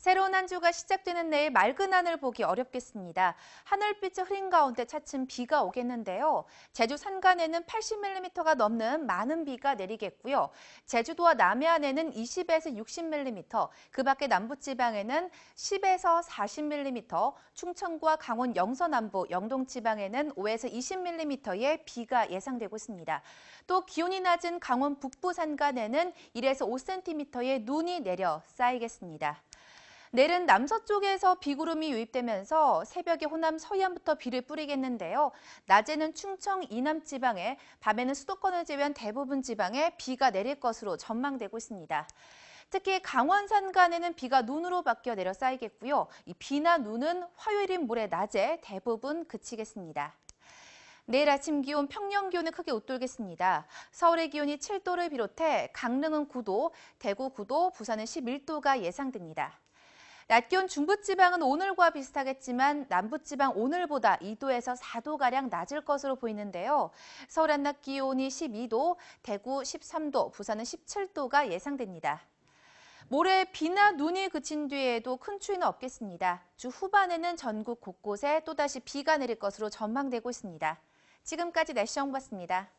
새로운 한 주가 시작되는 내일 맑은 하늘 보기 어렵겠습니다. 하늘빛이 흐린 가운데 차츰 비가 오겠는데요. 제주 산간에는 80mm가 넘는 많은 비가 내리겠고요. 제주도와 남해안에는 20에서 60mm, 그 밖에 남부지방에는 10에서 40mm, 충청과 강원 영서남부, 영동지방에는 5에서 20mm의 비가 예상되고 있습니다. 또 기온이 낮은 강원 북부 산간에는 1에서 5cm의 눈이 내려 쌓이겠습니다. 내일은 남서쪽에서 비구름이 유입되면서 새벽에 호남 서해안부터 비를 뿌리겠는데요. 낮에는 충청 이남 지방에, 밤에는 수도권을 제외한 대부분 지방에 비가 내릴 것으로 전망되고 있습니다. 특히 강원 산간에는 비가 눈으로 바뀌어 내려 쌓이겠고요. 이 비나 눈은 화요일인 모레 낮에 대부분 그치겠습니다. 내일 아침 기온 평년 기온을 크게 웃돌겠습니다. 서울의 기온이 7도를 비롯해 강릉은 9도, 대구 9도, 부산은 11도가 예상됩니다. 낮 기온 중부지방은 오늘과 비슷하겠지만 남부지방 오늘보다 2도에서 4도가량 낮을 것으로 보이는데요. 서울 한낮 기온이 12도, 대구 13도, 부산은 17도가 예상됩니다. 모레 비나 눈이 그친 뒤에도 큰 추위는 없겠습니다. 주 후반에는 전국 곳곳에 또다시 비가 내릴 것으로 전망되고 있습니다. 지금까지 날씨 정보였습니다.